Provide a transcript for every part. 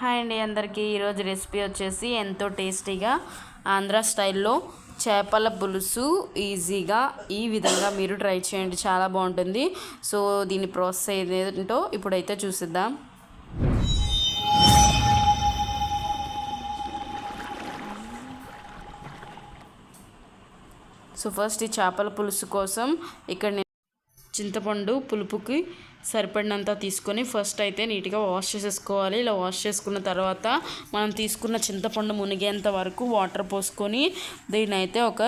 Hi అండి అందరికీ. ఈరోజు రెసిపీ వచ్చేసి ఎంతో టేస్టీగా ఆంధ్ర స్టైల్లో చేపల పులుసు ఈజీగా ఈ విధంగా మీరు ట్రై చేయండి. చాలా బాగుంటుంది. సో దీని ప్రాసెస్ ఏదేంటో ఇప్పుడైతే చూసిద్దాం. సో ఫస్ట్ ఈ చేపల పులుసు కోసం ఇక్కడ చింతపండు పులుపుకి సరిపడినంత తీసుకొని ఫస్ట్ అయితే నీట్గా వాష్ చేసేసుకోవాలి. ఇలా వాష్ చేసుకున్న తర్వాత మనం తీసుకున్న చింతపండు మునిగేంత వరకు వాటర్ పోసుకొని దీన్ని అయితే ఒక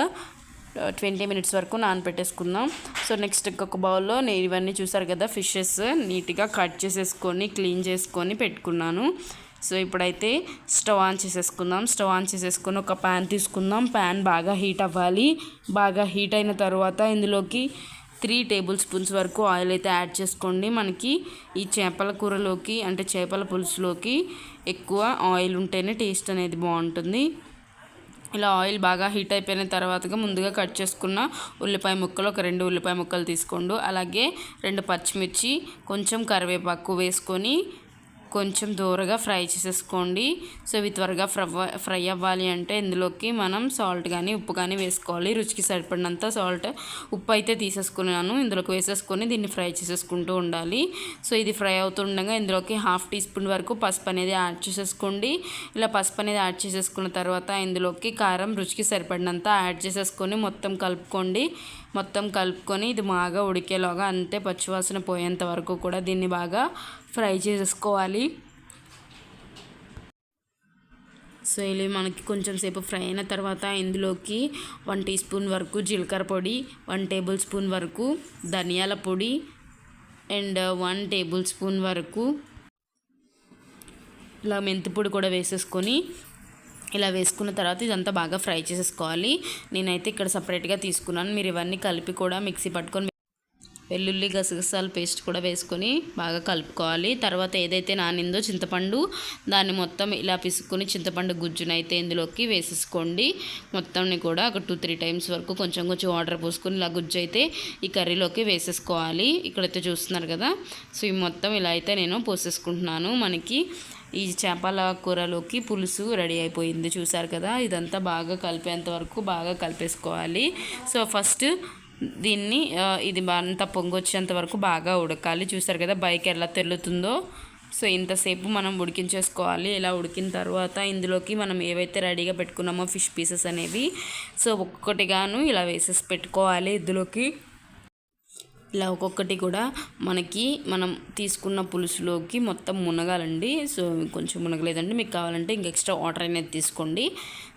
ట్వంటీ మినిట్స్ వరకు నానబెట్టేసుకుందాం సో నెక్స్ట్ ఇంకొక బౌల్లో నేను ఇవన్నీ చూసారు కదా ఫిషెస్ నీట్గా కట్ చేసేసుకొని క్లీన్ చేసుకొని పెట్టుకున్నాను. సో ఇప్పుడైతే స్టవ్ ఆన్ చేసేసుకుందాం. స్టవ్ ఆన్ చేసేసుకొని ఒక ప్యాన్ తీసుకుందాం. ప్యాన్ బాగా హీట్ అవ్వాలి. బాగా హీట్ అయిన తర్వాత ఇందులోకి త్రీ టేబుల్ స్పూన్స్ వరకు ఆయిల్ అయితే యాడ్ చేసుకోండి. మనకి ఈ చేపల కూరలోకి అంటే చేపల పులుసులోకి ఎక్కువ ఆయిల్ ఉంటేనే టేస్ట్ అనేది బాగుంటుంది. ఇలా ఆయిల్ బాగా హీట్ అయిపోయిన తర్వాతగా ముందుగా కట్ చేసుకున్న ఉల్లిపాయ ముక్కలు ఒక రెండు ఉల్లిపాయ ముక్కలు తీసుకోండు. అలాగే రెండు పచ్చిమిర్చి కొంచెం కరివేపాకు వేసుకొని కొంచెం దూరగా ఫ్రై చేసేసుకోండి. సో ఇవి త్వరగా ఫ్రై అవ్వాలి అంటే ఇందులోకి మనం సాల్ట్ కానీ ఉప్పు కానీ వేసుకోవాలి. రుచికి సరిపడినంత సాల్ట్ ఉప్పు అయితే తీసేసుకున్నాను. ఇందులోకి వేసేసుకొని దీన్ని ఫ్రై చేసేసుకుంటూ ఉండాలి. సో ఇది ఫ్రై అవుతుండగా ఇందులోకి హాఫ్ టీ స్పూన్ వరకు పసుపు అనేది యాడ్ చేసేసుకోండి. ఇలా పసుపు అనేది యాడ్ చేసేసుకున్న తర్వాత ఇందులోకి కారం రుచికి సరిపడినంత యాడ్ చేసేసుకొని మొత్తం కలుపుకోండి. మొత్తం కలుపుకొని ఇది బాగా ఉడికేలాగా అంతే పచ్చివాసన పోయేంత వరకు కూడా దీన్ని బాగా ఫ్రై చేసుకోవాలి సో ఇలా మనకి కొంచెం సేపు ఫ్రై అయిన తర్వాత ఇందులోకి వన్ టీ స్పూన్ వరకు జీలకర్ర పొడి వన్ టేబుల్ స్పూన్ వరకు ధనియాల పొడి అండ్ వన్ టేబుల్ స్పూన్ వరకు ఇలా మెంతి పొడి కూడా వేసేసుకొని ఇలా వేసుకున్న తర్వాత ఇదంతా బాగా ఫ్రై చేసేసుకోవాలి. నేనైతే ఇక్కడ సపరేట్గా తీసుకున్నాను. మీరు ఇవన్నీ కలిపి కూడా మిక్సీ పట్టుకొని వెల్లుల్లి గసగసాల పేస్ట్ కూడా వేసుకొని బాగా కలుపుకోవాలి. తర్వాత ఏదైతే నానిందో చింతపండు దాన్ని మొత్తం ఇలా పిసుకొని చింతపండు గుజ్జునైతే ఇందులోకి వేసేసుకోండి. మొత్తంని కూడా ఒక టూ త్రీ టైమ్స్ వరకు కొంచెం కొంచెం వాటర్ పోసుకొని ఇలా గుజ్జు అయితే ఈ కర్రీలోకి వేసేసుకోవాలి. ఇక్కడైతే చూస్తున్నారు కదా సో ఈ మొత్తం ఇలా అయితే నేను పోసేసుకుంటున్నాను. మనకి ఈ చేపల కూరలోకి పులుసు రెడీ అయిపోయింది. చూసారు కదా ఇదంతా బాగా కలిపేంత వరకు బాగా కలిపేసుకోవాలి. సో ఫస్ట్ దీన్ని ఇది అంత పొంగొచ్చేంత వరకు బాగా ఉడకాలి. చూసారు కదా బైక్ ఎలా తెల్లుతుందో. సో ఇంతసేపు మనం ఉడికించేసుకోవాలి. ఇలా ఉడికిన తర్వాత ఇందులోకి మనం ఏవైతే రెడీగా పెట్టుకున్నామో ఫిష్ పీసెస్ అనేవి. సో ఒక్కొక్కటిగాను ఇలా వేసేసి పెట్టుకోవాలి ఇందులోకి. ఇలా ఒక్కొక్కటి కూడా మనకి మనం తీసుకున్న పులుసులోకి మొత్తం మునగాలండి. సో కొంచెం మునగలేదండి. మీకు కావాలంటే ఇంక ఎక్స్ట్రా వాటర్ అనేది తీసుకోండి.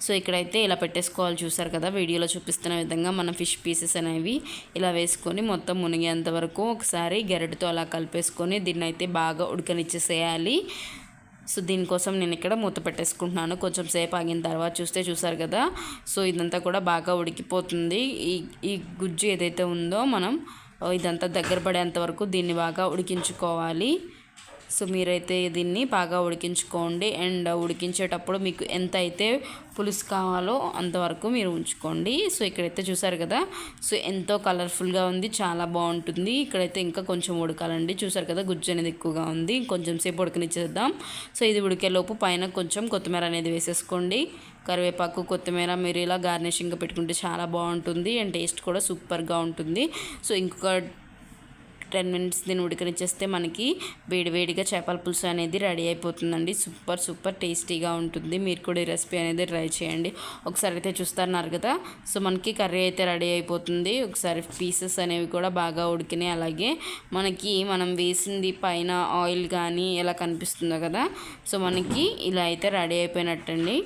సో ఇక్కడైతే ఇలా పెట్టేసుకోవాలి చూసారు కదా. వీడియోలో చూపిస్తున్న విధంగా మన ఫిష్ పీసెస్ అనేవి ఇలా వేసుకొని మొత్తం మునిగేంత వరకు ఒకసారి గెరటితో అలా కలిపేసుకొని దీన్ని అయితే బాగా ఉడకనిచ్చేసేయాలి. సో దీనికోసం నేను ఇక్కడ మూత పెట్టేసుకుంటున్నాను. కొంచెం సేపు ఆగిన తర్వాత చూస్తే చూసారు కదా. సో ఇదంతా కూడా బాగా ఉడికిపోతుంది. ఈ ఈ గుజ్జు ఏదైతే ఉందో మనం ఇదంతా దగ్గర పడేంత వరకు దీన్ని బాగా ఉడికించుకోవాలి. సో మీరైతే దీన్ని బాగా ఉడికించుకోండి. అండ్ ఉడికించేటప్పుడు మీకు ఎంత అయితే పులుసు కావాలో అంతవరకు మీరు ఉంచుకోండి. సో ఇక్కడైతే చూసారు కదా సో ఎంతో కలర్ఫుల్గా ఉంది చాలా బాగుంటుంది. ఇక్కడైతే ఇంకా కొంచెం ఉడకాలండి. చూసారు కదా గుజ్జు అనేది ఎక్కువగా ఉంది. కొంచెం సేపు ఉడకనిచ్చేద్దాం. సో ఇది ఉడికేలోపు పైన కొంచెం కొత్తిమీర అనేది వేసేసుకోండి. కరివేపాకు కొత్తిమీర మీరు ఇలా గార్నిషింగ్గా పెట్టుకుంటే చాలా బాగుంటుంది. అండ్ టేస్ట్ కూడా సూపర్గా ఉంటుంది. సో ఇంకొక టెన్ మినిట్స్ దీన్ని ఉడకనిచ్చేస్తే మనకి వేడివేడిగా చేపల పులుసు అనేది రెడీ అయిపోతుందండి. సూపర్ సూపర్ టేస్టీగా ఉంటుంది. మీరు కూడా ఈ రెసిపీ అనేది ట్రై చేయండి. ఒకసారి అయితే చూస్తున్నారు కదా? సో మనకి కర్రీ అయితే రెడీ అయిపోతుంది. ఒకసారి పీసెస్ అనేవి కూడా బాగా ఉడికినాయి. అలాగే మనకి మనం వేసింది పైన ఆయిల్ కానీ ఎలా కనిపిస్తుందో కదా? సో మనకి ఇలా అయితే రెడీ అయిపోయినట్టండి.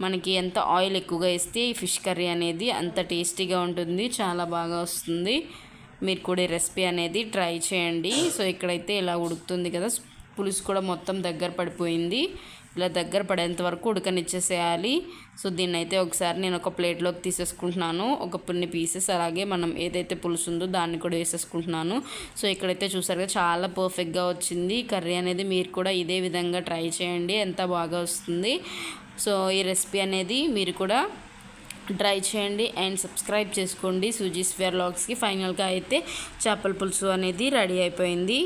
మనకి ఎంత ఆయిల్ ఎక్కువగా వేస్తే ఈ ఫిష్ కర్రీ అనేది అంత టేస్టీగా ఉంటుంది. చాలా బాగా వస్తుంది. మీరు కూడా ఈ రెసిపీ అనేది ట్రై చేయండి. సో ఇక్కడైతే ఇలా ఉడుకుతుంది కదా పులుసు కూడా మొత్తం దగ్గర పడిపోయింది. ఇలా దగ్గర పడేంత వరకు ఉడకనిచ్చేసేయాలి. సో దీన్ని అయితే ఒకసారి నేను ఒక ప్లేట్లోకి తీసేసుకుంటున్నాను. ఒక కొన్ని పీసెస్ అలాగే మనం ఏదైతే పులుసు ఉందో దాన్ని కూడా వేసేసుకుంటున్నాను. సో ఇక్కడైతే చూసారుగా చాలా పర్ఫెక్ట్గా వచ్చింది. కర్రీ అనేది మీరు కూడా ఇదే విధంగా ట్రై చేయండి ఎంత బాగా వస్తుంది. సో ఈ రెసిపీ అనేది మీరు కూడా ట్రై చేయండి అండ్ సబ్స్క్రైబ్ చేసుకోండి సూజీ స్వేర్ ఫైనల్గా అయితే చేపల పులుసు అనేది రెడీ అయిపోయింది.